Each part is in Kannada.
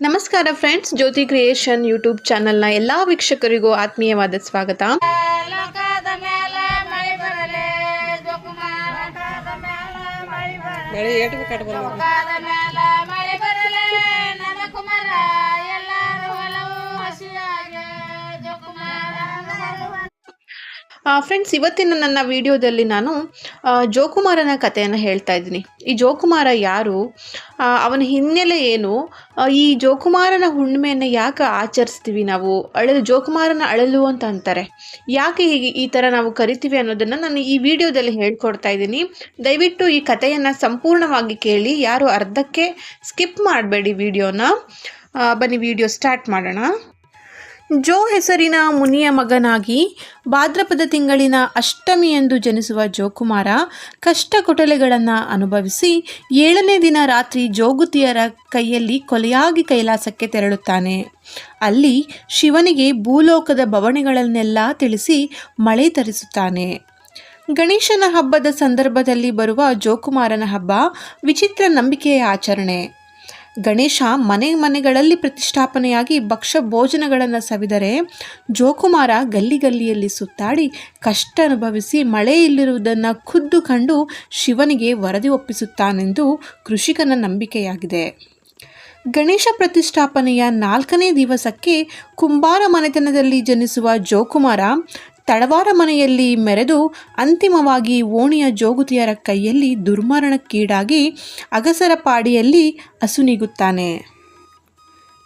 ನಮಸ್ಕಾರ ಫ್ರೆಂಡ್ಸ್ ಜ್ಯೋತಿ ಕ್ರಿಯೇಷನ್ ಯೂಟ್ಯೂಬ್ ಚಾನೆಲ್ನ ಎಲ್ಲ ವೀಕ್ಷಕರಿಗೂ ಆತ್ಮೀಯವಾದ ಸ್ವಾಗತ. ಮಳೆ ಫ್ರೆಂಡ್ಸ್ ಇವತ್ತಿನ ನನ್ನ ವಿಡಿಯೋದಲ್ಲಿ ನಾನು ಜೋಕುಮಾರನ ಕಥೆಯನ್ನು ಹೇಳ್ತಾ ಇದ್ದೀನಿ. ಈ ಜೋಕುಮಾರ ಯಾರು? ಅವನ ಹಿನ್ನೆಲೆ ಏನು? ಈ ಜೋಕುಮಾರನ ಹುಣ್ಣಿಮೆಯನ್ನು ಯಾಕೆ ಆಚರಿಸ್ತೀವಿ ನಾವು? ಅಳಲು, ಜೋಕುಮಾರನ ಅಳಲು ಅಂತ ಅಂತಾರೆ. ಯಾಕೆ ಹೀಗೆ ಈ ಥರ ನಾವು ಕರಿತೀವಿ ಅನ್ನೋದನ್ನು ನಾನು ಈ ವಿಡಿಯೋದಲ್ಲಿ ಹೇಳ್ಕೊಡ್ತಾ ಇದ್ದೀನಿ. ದಯವಿಟ್ಟು ಈ ಕಥೆಯನ್ನು ಸಂಪೂರ್ಣವಾಗಿ ಕೇಳಿ. ಯಾರು ಅರ್ಧಕ್ಕೆ ಸ್ಕಿಪ್ ಮಾಡಬೇಡಿ ವಿಡಿಯೋನ. ಬನ್ನಿ, ವಿಡಿಯೋ ಸ್ಟಾರ್ಟ್ ಮಾಡೋಣ. ಜೋ ಹೆಸರಿನ ಮುನಿಯ ಮಗನಾಗಿ ಭಾದ್ರಪದ ತಿಂಗಳಿನ ಅಷ್ಟಮಿಯಂದು ಜನಿಸುವ ಜೋಕುಮಾರ ಕಷ್ಟ ಕೊಟಲೆಗಳನ್ನು ಅನುಭವಿಸಿ ಏಳನೇ ದಿನ ರಾತ್ರಿ ಜೋಗುತಿಯರ ಕೈಯಲ್ಲಿ ಕೊಲೆಯಾಗಿ ಕೈಲಾಸಕ್ಕೆ ತೆರಳುತ್ತಾನೆ. ಅಲ್ಲಿ ಶಿವನಿಗೆ ಭೂಲೋಕದ ಬವಣೆಗಳನ್ನೆಲ್ಲ ತಿಳಿಸಿ ಮಳೆ ತರಿಸುತ್ತಾನೆ. ಗಣೇಶನ ಹಬ್ಬದ ಸಂದರ್ಭದಲ್ಲಿ ಬರುವ ಜೋಕುಮಾರನ ಹಬ್ಬ ವಿಚಿತ್ರ ನಂಬಿಕೆಯ ಆಚರಣೆ. ಗಣೇಶ ಮನೆ ಮನೆಗಳಲ್ಲಿ ಪ್ರತಿಷ್ಠಾಪನೆಯಾಗಿ ಭಕ್ಷ್ಯ ಭೋಜನಗಳನ್ನು ಸವಿದರೆ ಜೋಕುಮಾರ ಗಲ್ಲಿ ಗಲ್ಲಿಯಲ್ಲಿ ಸುತ್ತಾಡಿ ಕಷ್ಟ ಅನುಭವಿಸಿ ಮಳೆ ಇಲ್ಲಿರುವುದನ್ನು ಖುದ್ದು ಕಂಡು ಶಿವನಿಗೆ ವರದಿ ಒಪ್ಪಿಸುತ್ತಾನೆಂದು ಕೃಷಿಕನ ನಂಬಿಕೆಯಾಗಿದೆ. ಗಣೇಶ ಪ್ರತಿಷ್ಠಾಪನೆಯ ನಾಲ್ಕನೇ ದಿವಸಕ್ಕೆ ಕುಂಬಾರ ಮನೆತನದಲ್ಲಿ ಜನಿಸುವ ಜೋಕುಮಾರ ತಳವಾರ ಮನೆಯಲ್ಲಿ ಮೆರೆದು ಅಂತಿಮವಾಗಿ ಓಣಿಯ ಜೋಗುತಿಯರ ಕೈಯಲ್ಲಿ ದುರ್ಮರಣಕ್ಕೀಡಾಗಿ ಅಗಸರ ಪಾಡಿಯಲ್ಲಿ ಅಸುನೀಗುತ್ತಾನೆ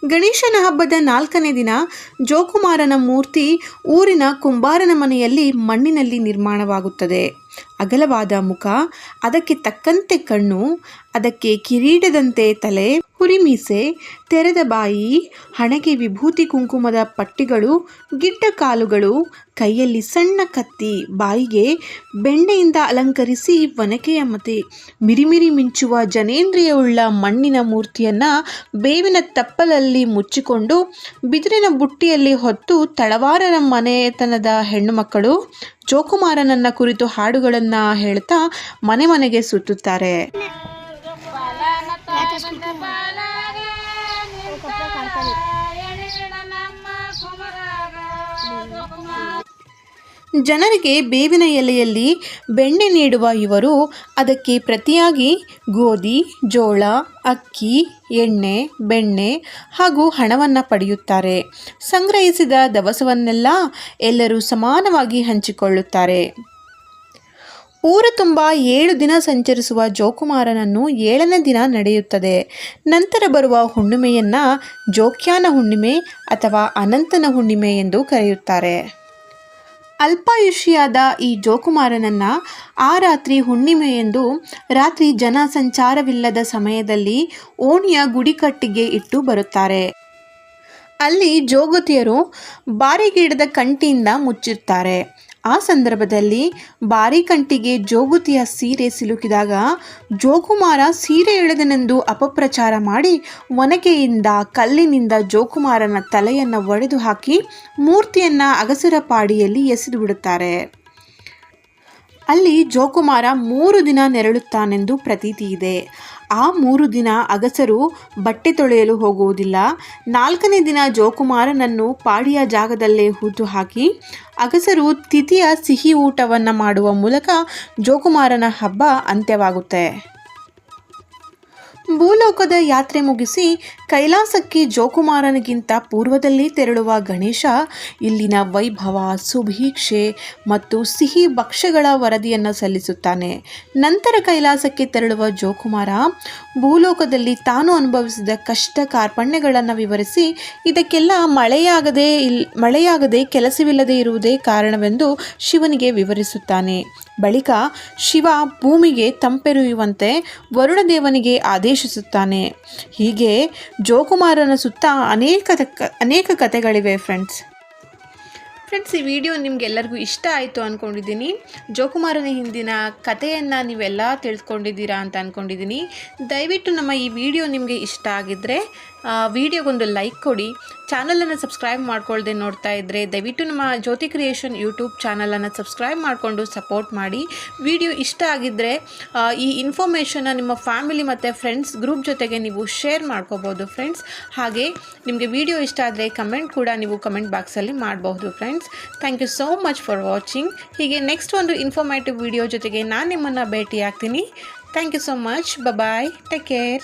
ಗಣೇಶನ ಹಬ್ಬದ ನಾಲ್ಕನೇ ದಿನ ಜೋಕುಮಾರನ ಮೂರ್ತಿ ಊರಿನ ಕುಂಬಾರನ ಮನೆಯಲ್ಲಿ ಮಣ್ಣಿನಲ್ಲಿ ನಿರ್ಮಾಣವಾಗುತ್ತದೆ. ಅಗಲವಾದ ಮುಖ, ಅದಕ್ಕೆ ತಕ್ಕಂತೆ ಕಣ್ಣು, ಅದಕ್ಕೆ ಕಿರೀಟದಂತೆ ತಲೆ ಹುರಿಮೀಸೆ ತೆರೆದ ಬಾಯಿ, ಹಣೆಗೆ ವಿಭೂತಿ ಕುಂಕುಮದ ಪಟ್ಟಿಗಳು, ಗಿಡ್ಡ ಕಾಲುಗಳು, ಕೈಯಲ್ಲಿ ಸಣ್ಣ ಕತ್ತಿ, ಬಾಯಿಗೆ ಬೆಣ್ಣೆಯಿಂದ ಅಲಂಕರಿಸಿ ಒನಕೆಯ ಮತೆ. ಮಿರಿಮಿರಿ ಮಿಂಚುವ ಜನೇಂದ್ರಿಯವುಳ್ಳ ಮಣ್ಣಿನ ಮೂರ್ತಿಯನ್ನು ಬೇವಿನ ತಪ್ಪಲಲ್ಲಿ ಮುಚ್ಚಿಕೊಂಡು ಬಿದಿರಿನ ಬುಟ್ಟಿಯಲ್ಲಿ ಹೊತ್ತು ತಳವಾರರ ಮನೆತನದ ಹೆಣ್ಣುಮಕ್ಕಳು ಜೋಕುಮಾರನನ್ನ ಕುರಿತು ಹಾಡುಗಳನ್ನು ಹೇಳ್ತಾ ಮನೆ ಮನೆಗೆ ಸುತ್ತುತ್ತಾರೆ. ಜನರಿಗೆ ಬೇವಿನ ಎಲೆಯಲ್ಲಿ ಬೆಣ್ಣೆ ನೀಡುವ ಇವರು ಅದಕ್ಕೆ ಪ್ರತಿಯಾಗಿ ಗೋಧಿ, ಜೋಳ, ಅಕ್ಕಿ, ಎಣ್ಣೆ, ಬೆಣ್ಣೆ ಹಾಗೂ ಹಣವನ್ನು ಪಡೆಯುತ್ತಾರೆ. ಸಂಗ್ರಹಿಸಿದ ದವಸವನ್ನೆಲ್ಲ ಎಲ್ಲರೂ ಸಮಾನವಾಗಿ ಹಂಚಿಕೊಳ್ಳುತ್ತಾರೆ. ಊರ ತುಂಬ ಏಳು ದಿನ ಸಂಚರಿಸುವ ಜೋಕುಮಾರನನ್ನು ಏಳನೇ ದಿನ ನಡೆಯುತ್ತದೆ. ನಂತರ ಬರುವ ಹುಣ್ಣಿಮೆಯನ್ನು ಜೋಕ್ಯಾನ ಹುಣ್ಣಿಮೆ ಅಥವಾ ಅನಂತನ ಹುಣ್ಣಿಮೆ ಎಂದು ಕರೆಯುತ್ತಾರೆ. ಅಲ್ಪಾಯುಷಿಯಾದ ಈ ಜೋಕುಮಾರನನ್ನ ಆ ರಾತ್ರಿ ಹುಣ್ಣಿಮೆಯೆಂದು ರಾತ್ರಿ ಜನ ಸಂಚಾರವಿಲ್ಲದ ಸಮಯದಲ್ಲಿ ಓಣಿಯ ಗುಡಿಕಟ್ಟಿಗೆ ಇಟ್ಟು ಬರುತ್ತಾರೆ. ಅಲ್ಲಿ ಜೋಗತಿಯರು ಬಾರಿಗಿಡದ ಕಂಟಿಯಿಂದ ಮುಚ್ಚಿರ್ತಾರೆ. ಆ ಸಂದರ್ಭದಲ್ಲಿ ಬಾರಿಕಂಟಿಗೆ ಜೋಗುತಿಯ ಸೀರೆ ಸಿಲುಕಿದಾಗ, ಜೋಕುಮಾರ ಸೀರೆ ಎಳೆದನೆಂದು ಅಪಪ್ರಚಾರ ಮಾಡಿ ಒನಕೆಯಿಂದ ಕಲ್ಲಿನಿಂದ ಜೋಕುಮಾರನ ತಲೆಯನ್ನು ಒಡೆದು ಹಾಕಿ ಮೂರ್ತಿಯನ್ನು ಅಗಸರ ಪಾಡಿಯಲ್ಲಿ ಎಸೆದು ಬಿಡುತ್ತಾರೆ ಅಲ್ಲಿ ಜೋಕುಮಾರ ಮೂರು ದಿನ ನೆರಳುತ್ತಾನೆಂದು ಪ್ರತೀತಿ ಇದೆ. ಆ ಮೂರು ದಿನ ಅಗಸರು ಬಟ್ಟೆ ತೊಳೆಯಲು ಹೋಗುವುದಿಲ್ಲ. ನಾಲ್ಕನೇ ದಿನ ಜೋಕುಮಾರನನ್ನು ಪಾಡಿಯ ಜಾಗದಲ್ಲೇ ಹೂತು ಹಾಕಿ, ಅಗಸರು ತಿಥಿಯ ಸಿಹಿ ಊಟವನ್ನು ಮಾಡುವ ಮೂಲಕ ಜೋಕುಮಾರನ ಹಬ್ಬ ಅಂತ್ಯವಾಗುತ್ತೆ. ಭೂಲೋಕದ ಯಾತ್ರೆ ಮುಗಿಸಿ ಕೈಲಾಸಕ್ಕೆ ಜೋಕುಮಾರನಿಗಿಂತ ಪೂರ್ವದಲ್ಲಿ ತೆರಳುವ ಗಣೇಶ, ಇಲ್ಲಿನ ವೈಭವ ಸುಭೀಕ್ಷೆ ಮತ್ತು ಸಿಹಿ ಭಕ್ಷ್ಯಗಳ ವರದಿಯನ್ನು ಸಲ್ಲಿಸುತ್ತಾನೆ. ನಂತರ ಕೈಲಾಸಕ್ಕೆ ತೆರಳುವ ಜೋಕುಮಾರ, ಭೂಲೋಕದಲ್ಲಿ ತಾನು ಅನುಭವಿಸಿದ ಕಷ್ಟ ಕಾರ್ಪಣ್ಯಗಳನ್ನು ವಿವರಿಸಿ, ಇದಕ್ಕೆಲ್ಲ ಮಳೆಯಾಗದೆ ಇಲ್, ಮಳೆಯಾಗದೆ ಕೆಲಸವಿಲ್ಲದೆ ಇರುವುದೇ ಕಾರಣವೆಂದು ಶಿವನಿಗೆ ವಿವರಿಸುತ್ತಾನೆ. ಬಳಿಕ ಶಿವ ಭೂಮಿಗೆ ತಂಪೆರೆಯುವಂತೆ ವರುಣದೇವನಿಗೆ ಆದೇಶಿಸುತ್ತಾನೆ ಹೀಗೆ ಜೋಕುಮಾರನ ಸುತ್ತ ಅನೇಕ ಅನೇಕ ಕಥೆಗಳಿವೆ ಫ್ರೆಂಡ್ಸ್ ಫ್ರೆಂಡ್ಸ್ ಈ ವಿಡಿಯೋ ನಿಮಗೆಲ್ಲರಿಗೂ ಇಷ್ಟ ಆಯಿತು ಅಂದ್ಕೊಂಡಿದ್ದೀನಿ ಜೋಕುಮಾರನ ಹಿಂದಿನ ಕಥೆಯನ್ನು ನೀವೆಲ್ಲ ತಿಳ್ಕೊಂಡಿದ್ದೀರಾ ಅಂತ ಅಂದ್ಕೊಂಡಿದ್ದೀನಿ ದಯವಿಟ್ಟು ನಮ್ಮ ಈ ವಿಡಿಯೋ ನಿಮಗೆ ಇಷ್ಟ ಆಗಿದ್ದರೆ ವಿಡಿಯೋಗೊಂದು ಲೈಕ್ ಕೊಡಿ. ಚಾನಲನ್ನು ಸಬ್ಸ್ಕ್ರೈಬ್ ಮಾಡ್ಕೊಳ್ಳದೆ ನೋಡ್ತಾ ಇದ್ದರೆ ದಯವಿಟ್ಟು ನಮ್ಮ ಜ್ಯೋತಿ ಕ್ರಿಯೇಷನ್ ಯೂಟ್ಯೂಬ್ ಚಾನಲನ್ನು ಸಬ್ಸ್ಕ್ರೈಬ್ ಮಾಡಿಕೊಂಡು ಸಪೋರ್ಟ್ ಮಾಡಿ. ವಿಡಿಯೋ ಇಷ್ಟ ಆಗಿದ್ದರೆ ಈ ಇನ್ಫಾರ್ಮೇಷನ್ನ ನಿಮ್ಮ ಫ್ಯಾಮಿಲಿ ಮತ್ತು ಫ್ರೆಂಡ್ಸ್ ಗ್ರೂಪ್ ಜೊತೆಗೆ ನೀವು ಶೇರ್ ಮಾಡ್ಕೋಬೋದು ಫ್ರೆಂಡ್ಸ್ ಹಾಗೆ ನಿಮಗೆ ವಿಡಿಯೋ ಇಷ್ಟ ಆದರೆ ಕಮೆಂಟ್ ಕೂಡ ನೀವು ಕಮೆಂಟ್ ಬಾಕ್ಸಲ್ಲಿ ಮಾಡಬಹುದು friends thank you so much for watching ಹೀಗೆ ನೆಕ್ಸ್ಟ್ ಒಂದು ಇನ್ಫಾರ್ಮೇಟಿವ್ ವಿಡಿಯೋ ಜೊತೆಗೆ ನಾನು ನಿಮ್ಮನ್ನು ಭೇಟಿ ಆಗ್ತೀನಿ thank you so much bye take care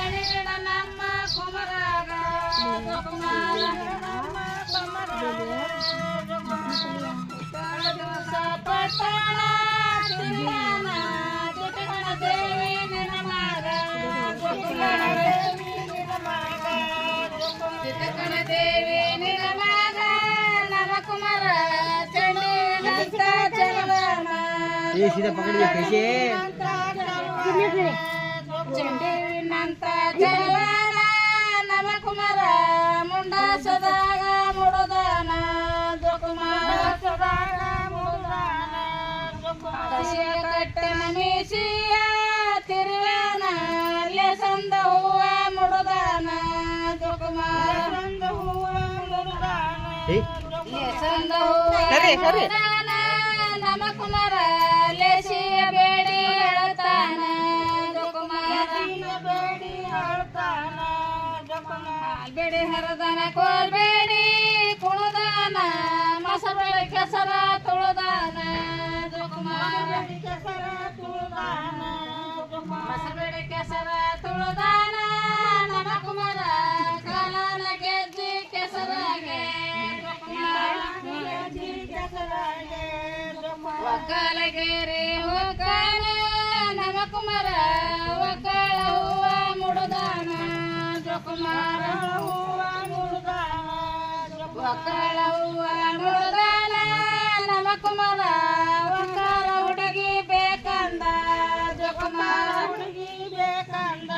ये सीधा पकड़ के कैसे कितने फिरे ಚಂಡಿವಿನಂತ ಜಲವನ ನಮಕುಮಾರ ಮುಂಡ ಸದಾಗ ಮುಡುದಾನ ಜೋಕುಮಾರ ಸದಾಗ ಮುಡುದಾನ ಕಸಿಯ ಕಟ್ಟನ ಮೀಸಿಯ ತಿರುವಾನ ಲೆಸಂದ ಹೂವ ಮುಡುದಾನ ಜೋಕುಮಾರ ಸಂದ ಹೂವ ಮುಡುದಾನ ಲೇಸಂದ ಹೂವ ಬೇಡಿ ಹರದನ ಕೋಲ್ಬೇಡಿ, ಕುಣದಾನ ಮಸಬಳ ಕೆಸರ ತುಳದಾನ ಕೆಸರ ತುಳದಾನ ಮಸಬೇಡಿ ಕೆಸರ ತುಳದಾನ ನಮ ಕುಮಾರ ಕಾಲನ ಗೆಜ್ಜಿ ಕೆಸರಾಗೆ ಒಕ್ಕಲಗೆರೆ, ಒಕ್ಕಲ ನಮ ಕುಮಾರ ಒಕ್ಕಳ ಹೂವ ಮುಡುದಾನ ಜೋಕುಮಾರ ಒಕ್ಕಳ ಹೂವ ಮುಡುದಾನ ನಮ ಕುಮಾರ ಒಕ್ಕಲ ಹುಡುಗಿ ಬೇಕಂದ ಜೋಕುಮಾರ ಹುಡುಗಿ ಬೇಕಂದ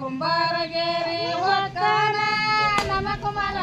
ಕುಂಬಾರಗೇರಿ ಒಕ್ಕಲ ನಮ ಕುಮಾರ.